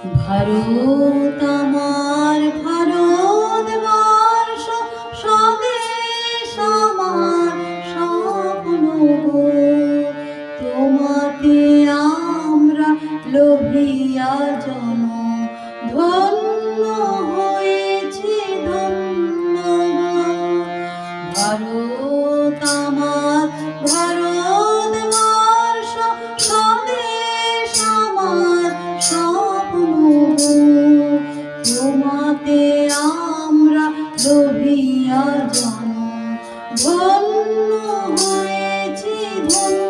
ভারত আমার ভারতবর্ষ, স্বদেশ আমার স্বপ্ন আমরা লোভিয়া জন, ধন্য হয়েছি ধন্য। ভারত আমার ভারতবর্ষ জন ধন্য হয়েছি ধন্য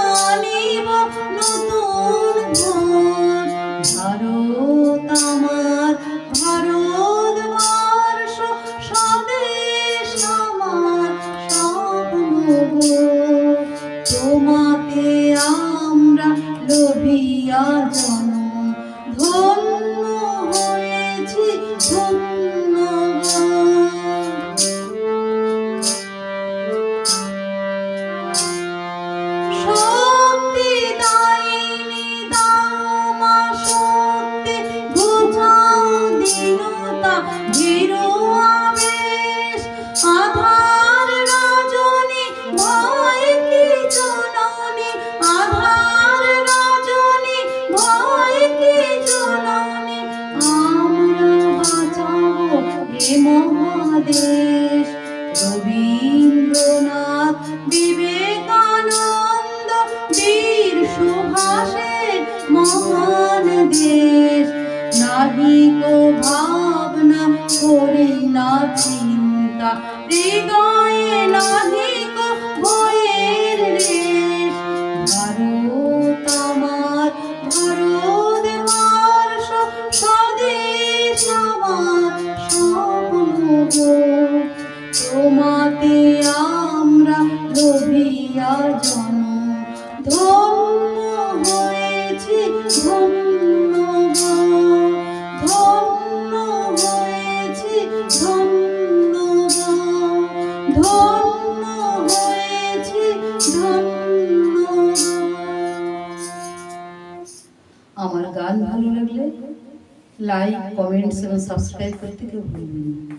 স্বপ্ন বিবেকানন্দ বীর সুভাষের মহান দেশ ভাবনা করি না চিন্তা, হৃদয়ে নাহিক ভয়ের রেশ ভারত আমার ভারতবর্ষ স্বদেশ আমার স্বপ্ন গো। আমার গান ভালো লাগলে লাইক কমেন্টস এবং সাবস্ক্রাইব করতে কেউ ভুলবেন না।